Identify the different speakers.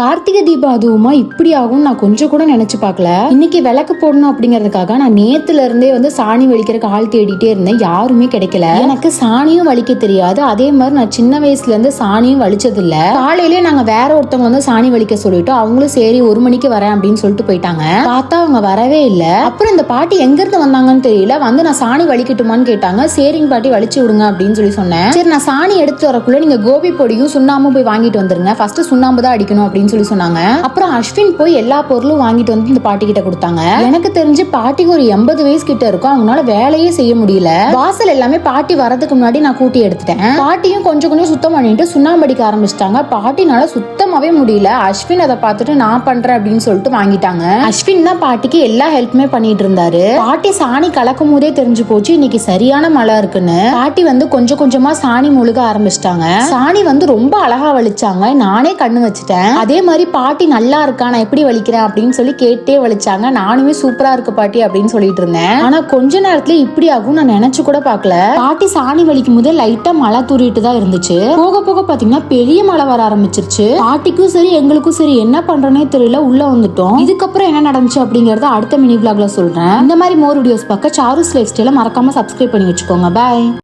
Speaker 1: கார்த்திகை தீபம் அதுவுமா இப்படி ஆகும் நான் கொஞ்சம் கூட நினைச்சு பார்க்கல. இன்னைக்கு விளக்கு போடணும் அப்படிங்கறதுக்காக நான் நேத்துல இருந்தே வந்து சாணி வலிக்கிறக்கு ஆள் தேடிட்டே இருந்தேன். யாருமே கிடைக்கல. எனக்கு சாணியும் வலிக்க தெரியாது. அதே மாதிரி நான் சின்ன வயசுல இருந்து சாணியும் வலிச்சது இல்ல காலையிலேயே நாங்க வேற ஒருத்தவங்க வந்து சாணி வலிக்க சொல்லிட்டோம். அவங்களும் சரி ஒரு மணிக்கு வரேன் அப்படின்னு சொல்லிட்டு போயிட்டாங்க. பார்த்தா அவங்க வரவே இல்ல. அப்புறம் இந்த பாட்டி எங்க இருந்து வந்தாங்கன்னு தெரியல. வந்து நான் சாணி வலிக்கட்டுமான்னு கேட்டாங்க. சரிங்க பாட்டி வலிச்சு விடுங்க அப்படின்னு சொல்லி சொன்னேன். சரி நான் சாணி எடுத்து வரக்குள்ள நீங்க கோபி பொடியும் சுண்ணாம்பும் போய் வாங்கிட்டு வந்துருங்க. ஃபர்ஸ்ட் சுண்ணாம்பு தான் அடிக்கணும் அப்படின்னு சொல்லி சொன்னாங்க. அப்புறம் அஸ்வின் போய் எல்லா பொருளும் வாங்கிட்டு வந்து இந்த பாட்டி கிட்ட கொடுத்தாங்க. எனக்கு தெரிஞ்சு பாட்டிக்கு ஒரு எண்பது வயசு கிட்ட இருக்கும். அவங்களால வேலையே செய்ய முடியல. வாசல் எல்லாமே பாட்டி வரதுக்கு முன்னாடி நான் கூட்டி எடுத்துட்டேன். பாட்டியும் கொஞ்சம் கொஞ்சம் சுத்தம் பண்ணிட்டு சுண்ணாம்படிக்க ஆரம்பிச்சிட்டாங்க. பாட்டினால சுத்தமாவே முடியல. அஸ்வின் அதை பார்த்துட்டு நான் பண்றேன் அப்படின்னு சொல்லிட்டு வாங்கிட்டாங்க. அஸ்வின் தான் பாட்டிக்கு எல்லா ஹெல்ப்புமே பண்ணிட்டு இருந்தாரு. பாட்டி சாணி கலக்கும் போதே தெரிஞ்சு போச்சு இன்னைக்கு சரியான மழை இருக்குன்னு. பாட்டி வந்து கொஞ்சம் கொஞ்சமா சாணி முழுக ஆரம்பிச்சிட்டாங்க. சாணி வந்து ரொம்ப அழகா வலிச்சாங்க. நானே கண்ணு வச்சுட்டேன். அதே மாதிரி பாட்டி நல்லா இருக்கா? நான் எப்படி வலிக்கிறேன்? அப்படின்னு சொல்லி கேட்டே வலிச்சாங்க. நானுமே சூப்பரா இருக்கு பாட்டி அப்படின்னு சொல்லிட்டு இருந்தேன். ஆனா கொஞ்ச நேரத்துல இப்படி ஆகும் நான் நினைச்சு கூட பாக்கல. பாட்டி சாணி வலிக்கும் போது லைட்டா மழை தூரிட்டு தான் இருந்துச்சு. போக போக பாத்தீங்கன்னா பெரிய மழை வர ஆரம்பிச்சிருச்சு. பாட்டிக்கும் சரி எங்களுக்கும் சரி என்ன பண்றோனே தெரியல. உள்ள வந்துட்டோம். இதுக்கப்புறம் என்ன நடந்துச்சு அப்படிங்கறத அடுத்த மினி பிளாக்ல சொல்றேன். இந்த மாதிரி மோர் வீடியோஸ் பார்க்க சாருஸ் லைஃப் ஸ்டைல மறக்காம சப்ஸ்கிரைப் பண்ணி வச்சுக்கோங்க. பாய்